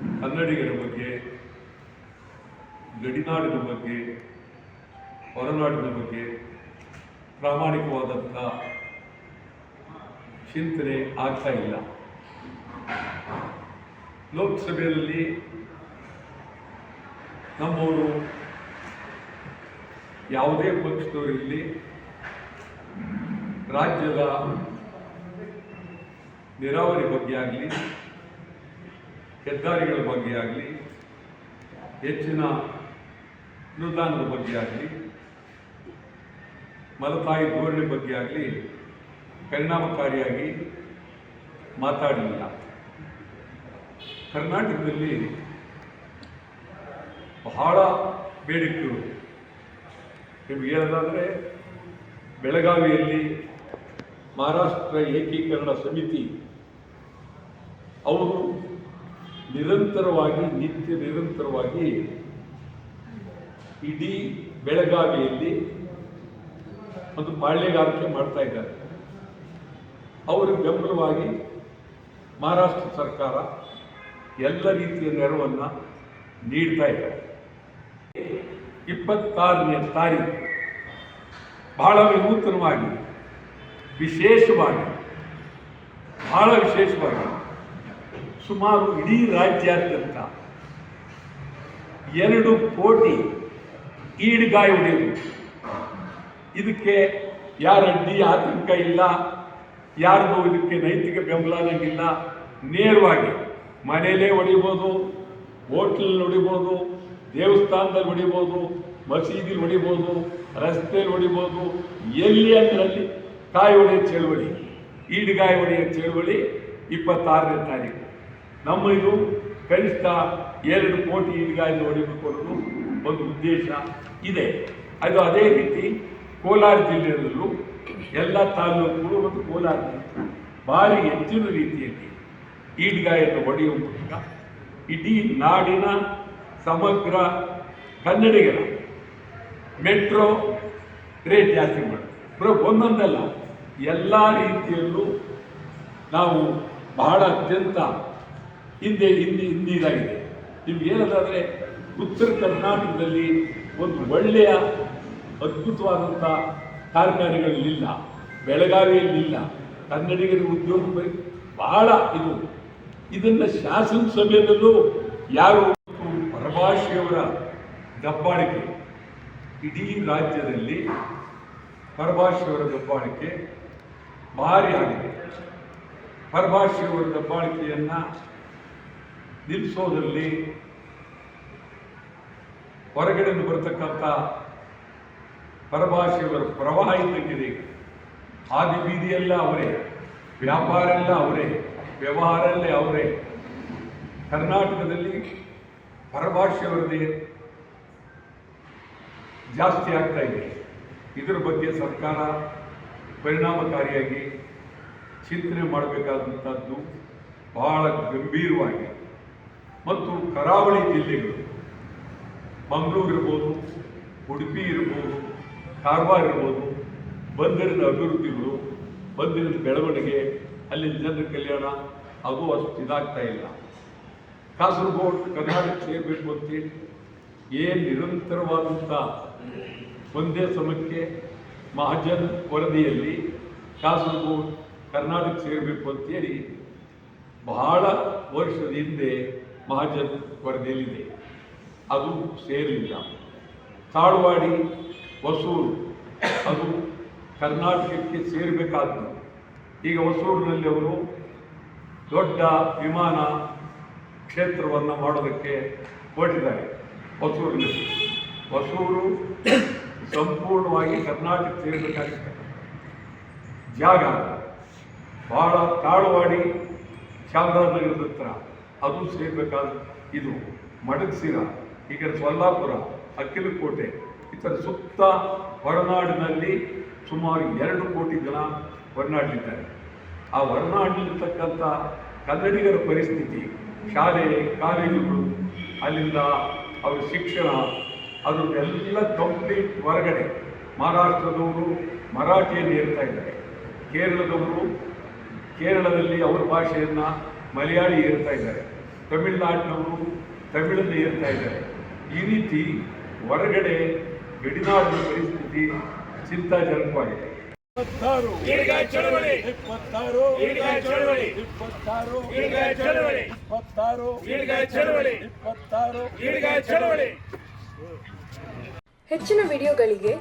ಕನ್ನಡಿಗರ ಬಗ್ಗೆ, ಗಡಿನಾಡಿನ ಬಗ್ಗೆ, ಹೊರನಾಡಿನ ಬಗ್ಗೆ ಪ್ರಾಮಾಣಿಕವಾದಂಥ ಚಿಂತನೆ ಆಗ್ತಾ ಇಲ್ಲ. ಲೋಕಸಭೆಯಲ್ಲಿ ನಮ್ಮವರು ಯಾವುದೇ ಪಕ್ಷದವರಿರಲಿ ರಾಜ್ಯದ ನೀರಾವರಿ ಬಗ್ಗೆ ಆಗಲಿ ಹೆದ್ದಾರಿಗಳ ಬಗ್ಗೆ ಆಗಲಿ, ಹೆಚ್ಚಿನ ಅನುದಾನದ ಬಗ್ಗೆ ಆಗಲಿ, ಮಲತಾಯಿ ಧೋರಣೆ ಬಗ್ಗೆ ಆಗಲಿ ಪರಿಣಾಮಕಾರಿಯಾಗಿ ಮಾತಾಡಲಿಲ್ಲ ಕರ್ನಾಟಕದಲ್ಲಿ ಬಹಳ ಬೇಡಿಕೆಗಳು ನಿಮ್ಗೆ ಹೇಳೋದಾದರೆ, ಬೆಳಗಾವಿಯಲ್ಲಿ ಮಹಾರಾಷ್ಟ್ರ ಏಕೀಕರಣ ಸಮಿತಿ, ಅವರು ನಿರಂತರವಾಗಿ, ನಿತ್ಯ ನಿರಂತರವಾಗಿ ಇಡೀ ಬೆಳಗಾವಿಯಲ್ಲಿ ಒಂದು ಪಾಳ್ಯಗಾರಿಕೆ ಮಾಡ್ತಾ ಇದ್ದಾರೆ. ಅವರಿಗೆ ಬೆಂಬಲವಾಗಿ ಮಹಾರಾಷ್ಟ್ರ ಸರ್ಕಾರ ಎಲ್ಲ ರೀತಿಯ ನೆರವನ್ನು ನೀಡ್ತಾ ಇದ್ದಾರೆ. ಇಪ್ಪತ್ತಾರನೇ ತಾರೀಕು ಬಹಳ ವಿನೂತನವಾಗಿ, ವಿಶೇಷವಾಗಿ, ಬಹಳ ವಿಶೇಷವಾಗಿ ಸುಮಾರು ಇಡೀ ರಾಜ್ಯಾದ್ಯಂತ ಎರಡು ಕೋಟಿ ಈಡ್ಗಾಯಿ ಹೊಡೆಯುವುದು ಇದಕ್ಕೆ ಯಾರ ಅಡ್ಡಿ ಆತಂಕ ಇಲ್ಲ, ಯಾರಿಗೂ ಇದಕ್ಕೆ ನೈತಿಕ ಬೆಂಬಲ ನಂಗಿಲ್ಲ ನೇರವಾಗಿ ಮನೆಯಲ್ಲೇ ಹೊಡಿಬೋದು ಹೋಟ್ಲಲ್ಲಿ ಹೊಡಿಬೋದು ದೇವಸ್ಥಾನದಲ್ಲಿ ಹೊಡಿಬೋದು ಮಸೀದಿಲಿ ಹೊಡಿಬೋದು ರಸ್ತೆಯಲ್ಲಿ ಹೊಡಿಬೋದು ಎಲ್ಲಿ ಅಂದ್ರಲ್ಲಿ ಕಾಯಿ ಹೊಡೆಯ ಚಳುವಳಿ, ಈಡ್ಗಾಯಿ ಹೊಡೆಯ ಚಳುವಳಿ ಇಪ್ಪತ್ತಾರನೇ ತಾರೀಕು. ನಮ್ಮ ಇದು ಕನಿಷ್ಠ ಎರಡು ಕೋಟಿ ಇಲ್ಲಿಗಾಗಿ ಹೊಡಿಬೇಕು ಅನ್ನೋದು ಒಂದು ಉದ್ದೇಶ ಇದೆ. ಅದು ಅದೇ ರೀತಿ ಕೋಲಾರ ಜಿಲ್ಲೆಯಲ್ಲೂ ಎಲ್ಲ ತಾಲೂಕುಗಳು ಮತ್ತು ಕೋಲಾರ ಭಾರಿ ಹೆಚ್ಚಿನ ರೀತಿಯಲ್ಲಿ ಈಡ್ಗಾಯನ್ನು ಹೊಡೆಯುವ ಮೂಲಕ ಇಡೀ ನಾಡಿನ ಸಮಗ್ರ ಕನ್ನಡಿಗರ ಮೆಟ್ರೋ ರೇಟ್ ಜಾಸ್ತಿ ಮಾಡಿ ಒಂದೊಂದಲ್ಲ, ಎಲ್ಲ ರೀತಿಯಲ್ಲೂ ನಾವು ಬಹಳ ಅತ್ಯಂತ ಹಿಂದೆ ಹಿಂದಿ ಹಿಂದಿದಾಗಿದೆ ನಿಮ್ಗೆ ಏನದಾದರೆ ಉತ್ತರ ಕರ್ನಾಟಕದಲ್ಲಿ ಒಂದು ಒಳ್ಳೆಯ ಅದ್ಭುತವಾದಂಥ ಕಾರ್ಖಾನೆಗಳಲ್ಲಿಲ್ಲ ಬೆಳಗಾವಿಯಲ್ಲಿಲ್ಲ. ಕನ್ನಡಿಗರ ಉದ್ಯೋಗ ಬಹಳ ಇದು. ಇದನ್ನು ಶಾಸನಸಭೆಯಲ್ಲೂ ಯಾರು ಪರಭಾಷೆಯವರ ದಬ್ಬಾಳಿಕೆ? ಇಡೀ ರಾಜ್ಯದಲ್ಲಿ ಪರಭಾಷೆಯವರ ದಬ್ಬಾಳಿಕೆ ಭಾರಿ ಆಗಿದೆ. ಪರಭಾಷೆಯವರ ದಬ್ಬಾಳಿಕೆಯನ್ನು ನಿಲ್ಲಿಸೋದ್ರಲ್ಲಿ ಹೊರಗಡೆಯಿಂದ ಬರತಕ್ಕಂಥ ಪರಭಾಷೆಯವರ ಪ್ರವಾಹ ಇದ್ದಂಗಿದೆ ಆದಿ ಬೀದಿಯೆಲ್ಲ ಅವರೇ ವ್ಯಾಪಾರ ಎಲ್ಲ ಅವರೇ ವ್ಯವಹಾರ ಎಲ್ಲ ಅವರೇ. ಕರ್ನಾಟಕದಲ್ಲಿ ಪರಭಾಷೆಯವರದೇ ಜಾಸ್ತಿ ಆಗ್ತಾ ಇದೆ. ಇದರ ಬಗ್ಗೆ ಸರ್ಕಾರ ಪರಿಣಾಮಕಾರಿಯಾಗಿ ಚಿಂತನೆ ಮಾಡಬೇಕಾದಂಥದ್ದು ಬಹಳ ಗಂಭೀರವಾಗಿ ಮತ್ತು ಕರಾವಳಿ ಜಿಲ್ಲೆಗಳು. ಮಂಗಳೂರು ಇರ್ಬೋದು, ಉಡುಪಿ ಇರ್ಬೋದು, ಕಾರವಾರ ಇರ್ಬೋದು, ಬಂದರಿನ ಅಭಿವೃದ್ಧಿಗಳು ಬಂದರಿನ ಬೆಳವಣಿಗೆ, ಅಲ್ಲಿನ ಜನರ ಕಲ್ಯಾಣ ಅದು ಅಷ್ಟು ಇದಾಗ್ತಾ ಇಲ್ಲ. ಕಾಸರಗೋಡು, ಕರ್ನಾಟಕ ಸೇರಬೇಕು ಅಂತೇಳಿ ಏನು ನಿರಂತರವಾದಂಥ ಒಂದೇ ಸಮಕ್ಕೆ ಮಹಾಜನ್ ವರದಿಯಲ್ಲಿ ಕಾಸರಗೋಡು, ಕರ್ನಾಟಕ ಸೇರಬೇಕು ಅಂತೇಳಿ ಬಹಳ ವರ್ಷದ ಹಿಂದೆ ಮಹಾಜನ್ ವರದಿಯಲ್ಲಿದೆ ಅದು ಸೇರಲಿಲ್ಲ ತಾಳ್ವಾಡಿ ಹೊಸೂರು, ಅದು ಕರ್ನಾಟಕಕ್ಕೆ ಸೇರಬೇಕಾದ್ದು. ಈಗ ಹೊಸೂರಿನಲ್ಲಿ ಅವರು ದೊಡ್ಡ ವಿಮಾನ ಕ್ಷೇತ್ರವನ್ನು ಮಾಡೋದಕ್ಕೆ ಹೊರಟಿದ್ದಾರೆ ಹೊಸೂರಿನಲ್ಲಿ. ಹೊಸೂರು ಸಂಪೂರ್ಣವಾಗಿ ಕರ್ನಾಟಕ ಸೇರಬೇಕಾಗಿತ್ತು. ಜಾಗ, ಬಹಳ ತಾಳ್ವಾಡಿ ಚಾಮರಾಜನಗರದ ಹತ್ರ. ಅದು ಸೇರಬೇಕಾದ ಇದು ಮಡಗಸಿರ ಈಗ ಸೊಲ್ಲಾಪುರ, ಅಕ್ಕಿಲಕೋಟೆ ಥರ ಸುತ್ತ ಹೊರನಾಡಿನಲ್ಲಿ ಸುಮಾರು ಎರಡು ಕೋಟಿ ಜನ ಹೊರನಾಡಲಿದ್ದಾರೆ. ಆ ಹೊರನಾಡಲಿರ್ತಕ್ಕಂಥ ಕನ್ನಡಿಗರ ಪರಿಸ್ಥಿತಿ, ಶಾಲೆ, ಕಾಲೇಜುಗಳು, ಅಲ್ಲಿಂದ ಅವರ ಶಿಕ್ಷಣ ಅದು ಎಲ್ಲ ಕಂಪ್ಲೀಟ್ ಹೊರಗಡೆ ಮಹಾರಾಷ್ಟ್ರದವರು ಮರಾಠಿಯಲ್ಲಿ ಹೇಳ್ತಾ ಇದ್ದಾರೆ. ಕೇರಳದವರು ಕೇರಳದಲ್ಲಿ ಅವರ ಭಾಷೆಯನ್ನು ಮಲಯಾಳಿ ಏರ್ತಾ ಇದ್ದಾರೆ. ತಮಿಳುನಾಡಿನವರು ತಮಿಳನ್ನು ಏರ್ತಾ ಇದ್ದಾರೆ. ಈ ರೀತಿ ಹೊರಗಡೆ ಗಡಿನಾಡಿನ ಪರಿಸ್ಥಿತಿ ಚಿಂತಾಜನಕವಾಗಿದೆ. ಇಪ್ಪತ್ತಾರು. ಇಪ್ಪತ್ತಾರು. ಇಪ್ಪತ್ತಾರು. ಇಪ್ಪತ್ತಾರು. ಇಪ್ಪತ್ತಾರು. ಹೆಚ್ಚಿನ ವಿಡಿಯೋಗಳಿಗೆ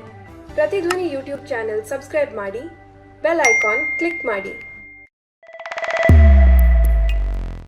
ಪ್ರತಿಧ್ವನಿ ಯೂಟ್ಯೂಬ್ ಚಾನೆಲ್ ಸಬ್ಸ್ಕ್ರೈಬ್ ಮಾಡಿ ಬೆಲ್ ಐಕಾನ್ ಕ್ಲಿಕ್ ಮಾಡಿ.